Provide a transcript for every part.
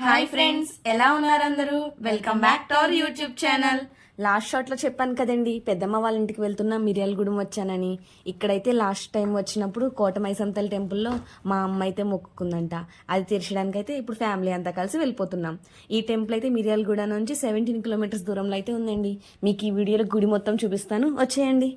Hi friends ఎలా ఉన్నారు అందరూ? Welcome back to our YouTube channel last షాట్లో చెప్పాను కదండి పెద్దమ్మ వాళ్ళ ఇంటికి వెళ్తున్నా మిర్యాలగూడెం వచ్చానని. ఇక్కడైతే లాస్ట్ టైం వచ్చినప్పుడు కోటమై సంతల టెంపుల్లో మా అమ్మ అయితే మొక్కుకుందంట. అది తీర్చడానికి అయితే ఇప్పుడు ఫ్యామిలీ అంతా కలిసి వెళ్ళిపోతున్నాం. ఈ టెంపుల్ అయితే మిర్యాలగూడ నుంచి సెవెంటీన్ కిలోమీటర్స్ దూరంలో అయితే ఉందండి. మీకు ఈ వీడియోలో గుడి మొత్తం చూపిస్తాను. వచ్చేయండి.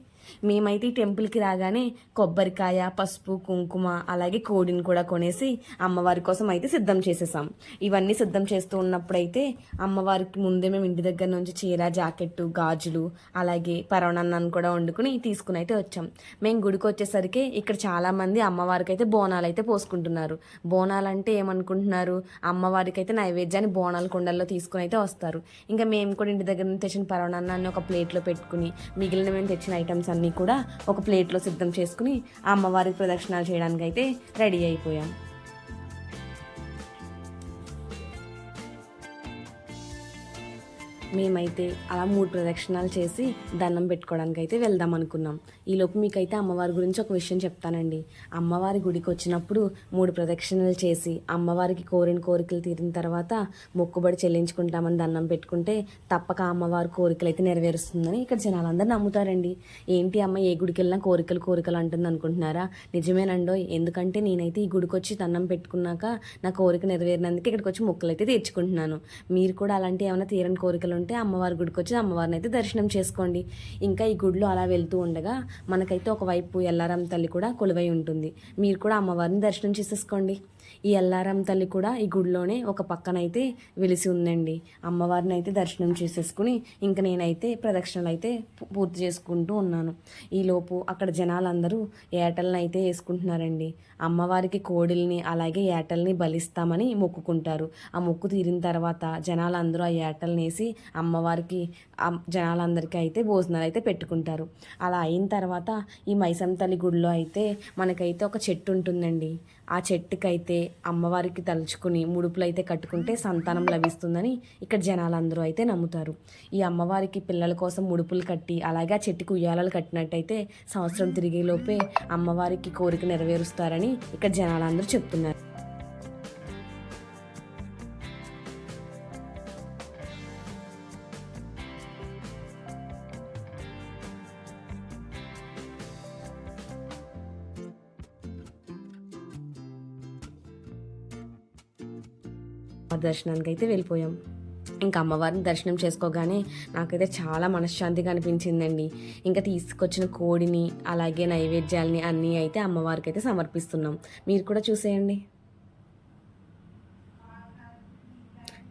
మేమైతే ఈ టెంపుల్కి రాగానే కొబ్బరికాయ పసుపు కుంకుమ అలాగే కోడిని కూడా కొనేసి అమ్మవారి కోసం అయితే సిద్ధం చేసేసాం. ఇవన్నీ సిద్ధం చేస్తూ ఉన్నప్పుడైతే అమ్మవారికి ముందే మేము ఇంటి దగ్గర నుంచి చీర జాకెట్ గాజులు అలాగే పరవణన్నాన్ని కూడా వండుకుని తీసుకుని అయితే వచ్చాం. మేము గుడికి వచ్చేసరికి ఇక్కడ చాలామంది అమ్మవారికి అయితే బోనాలు అయితే పోసుకుంటున్నారు. బోనాలు అంటే ఏమనుకుంటున్నారు? అమ్మవారికి అయితే నైవేద్యాన్ని బోనాల కుండల్లో తీసుకుని అయితే వస్తారు. ఇంకా మేము కూడా ఇంటి దగ్గర నుంచి తెచ్చిన పరవణన్నాన్ని ఒక ప్లేట్లో పెట్టుకుని మిగిలిన మేము తెచ్చిన ఐటమ్స్ అన్నీ కూడా ఒక ప్లేట్లో సిద్ధం చేసుకుని ఆ అమ్మవారికి ప్రదక్షిణాలు చేయడానికి అయితే రెడీ అయిపోయాం. మేమైతే అలా మూడు ప్రదక్షిణాలు చేసి దండం పెట్టుకోవడానికి అయితే వెళ్దాం అనుకున్నాం. ఈలోపు మీకైతే అమ్మవారి గురించి ఒక విషయం చెప్తానండి. అమ్మవారి గుడికి వచ్చినప్పుడు మూడు ప్రదక్షిణలు చేసి అమ్మవారికి కోరిన కోరికలు తీరిన తర్వాత మొక్కుబడి చెల్లించుకుంటామని దండం పెట్టుకుంటే తప్పక అమ్మవారి కోరికలు అయితే నెరవేరుస్తుందని ఇక్కడ జనాలందరూ నమ్ముతారండి. ఏంటి అమ్మ ఏ గుడికి వెళ్ళినా కోరికలు కోరికలు అంటుంది అనుకుంటున్నారా? నిజమేనండో ఎందుకంటే నేనైతే ఈ గుడికి వచ్చి దండం పెట్టుకున్నాక నా కోరిక నెరవేరినందుకు ఇక్కడికి వచ్చి మొక్కలు అయితే తీర్చుకుంటున్నాను. మీరు కూడా అలాంటి ఏమైనా తీరని కోరికలు ఉంటే అమ్మవారి గుడికి వచ్చి అమ్మవారిని అయితే దర్శనం చేసుకోండి. ఇంకా ఈ గుడిలో అలా వెళ్తూ ఉండగా మనకైతే ఒకవైపు ఎల్లారం తల్లి కూడా కొలువై ఉంటుంది. మీరు కూడా అమ్మవారిని దర్శనం చేసేసుకోండి. ఈ ఎల్లారం తల్లి కూడా ఈ గుడిలోనే ఒక పక్కన అయితే వెలిసి ఉందండి. అమ్మవారిని అయితే దర్శనం చేసేసుకుని ఇంక నేనైతే ప్రదక్షిణలు అయితే పూర్తి చేసుకుంటూ ఉన్నాను. ఈలోపు అక్కడ జనాలందరూ ఏటలను అయితే వేసుకుంటున్నారండి. అమ్మవారికి కోడిల్ని అలాగే ఏటల్ని బలిస్తామని మొక్కుకుంటారు. ఆ మొక్కు తీరిన తర్వాత జనాలందరూ ఆ ఏటల్ని వేసి అమ్మవారికి జనాలందరికీ అయితే భోజనాలు అయితే పెట్టుకుంటారు. అలా అయిన తర్వాత ఈ మైసం తల్లి గుడిలో అయితే మనకైతే ఒక చెట్టు ఉంటుందండి. ఆ చెట్టుకైతే అమ్మవారికి తలుచుకుని ముడుపులు అయితే కట్టుకుంటే సంతానం లభిస్తుందని ఇక్కడ జనాలందరూ అయితే నమ్ముతారు. ఈ అమ్మవారికి పిల్లల కోసం ముడుపులు కట్టి అలాగే ఆ చెట్టుకు ఉయ్యాలలు కట్టినట్టయితే సంవత్సరం తిరిగేలోపే అమ్మవారికి కోరిక నెరవేరుస్తారని ఇక్కడ జనాలందరూ చెప్తున్నారు. దర్శనానికి అయితే వెళ్ళిపోయాం. ఇంకా అమ్మవారిని దర్శనం చేసుకోగానే నాకైతే చాలా మనశ్శాంతిగా అనిపించిందండి. ఇంకా తీసుకొచ్చిన కోడిని అలాగే నైవేద్యాలని అన్నీ అయితే అమ్మవారికి అయితే సమర్పిస్తున్నాం. మీరు కూడా చూసేయండి.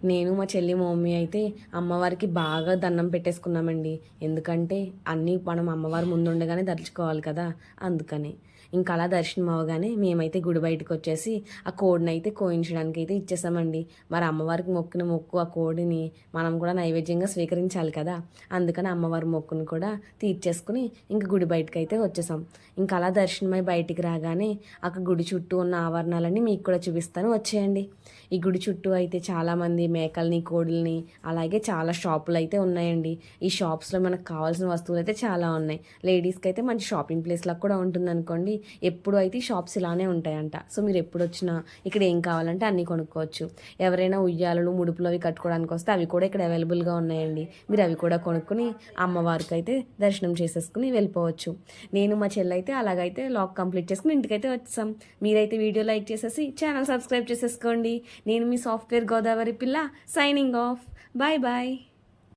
నేను మా చెల్లి మమ్మీ అయితే అమ్మవారికి బాగా దండం పెట్టేసుకున్నామండి. ఎందుకంటే అన్నీ మనం అమ్మవారి ముందుండగానే దర్చుకోవాలి కదా అందుకని. ఇంకా అలా దర్శనం అవ్వగానే మేమైతే గుడి బయటకు వచ్చేసి ఆ కోడిని అయితే కోయించడానికి అయితే ఇచ్చేసామండి. మరి అమ్మవారికి మొక్కిన మొక్కు ఆ కోడిని మనం కూడా నైవేద్యంగా స్వీకరించాలి కదా. అందుకని అమ్మవారి మొక్కును కూడా తీర్చేసుకుని ఇంక గుడి బయటకు అయితే వచ్చేసాం. ఇంకా అలా దర్శనమై బయటికి రాగానే అక్కడ గుడి చుట్టూ ఉన్న ఆవరణాలన్నీ మీకు కూడా చూపిస్తాను. వచ్చేయండి. ఈ గుడి చుట్టూ అయితే చాలామంది మేకల్ని కోడుల్ని అలాగే చాలా షాపులు అయితే ఉన్నాయండి. ఈ షాప్స్లో మనకు కావాల్సిన వస్తువులు అయితే చాలా ఉన్నాయి. లేడీస్కి అయితే మంచి షాపింగ్ ప్లేస్ లాగా కూడా ఉంటుంది అనుకోండి ఎప్పుడు అయితే షాప్స్ ఇలానే ఉంటాయంట. సో మీరు ఎప్పుడు వచ్చినా ఇక్కడ ఏం కావాలంటే అన్నీ కొనుక్కోవచ్చు. ఎవరైనా ఉయ్యాలలు ముడుపులు అవి కట్టుకోవడానికి వస్తే అవి కూడా ఇక్కడ అవైలబుల్గా ఉన్నాయండి. మీరు అవి కూడా కొనుక్కుని అమ్మవారికి అయితే దర్శనం చేసేసుకుని వెళ్ళిపోవచ్చు. నేను మా చెల్లైతే అలాగైతే లాక్ కంప్లీట్ చేసుకుని ఇంటికైతే వచ్చాం. మీరైతే వీడియో లైక్ చేసేసి ఛానల్ సబ్స్క్రైబ్ చేసేసుకోండి. నేను మీ సాఫ్ట్వేర్ గోదావరి పిల్ల సైనింగ్ ఆఫ్ బాయ్ బాయ్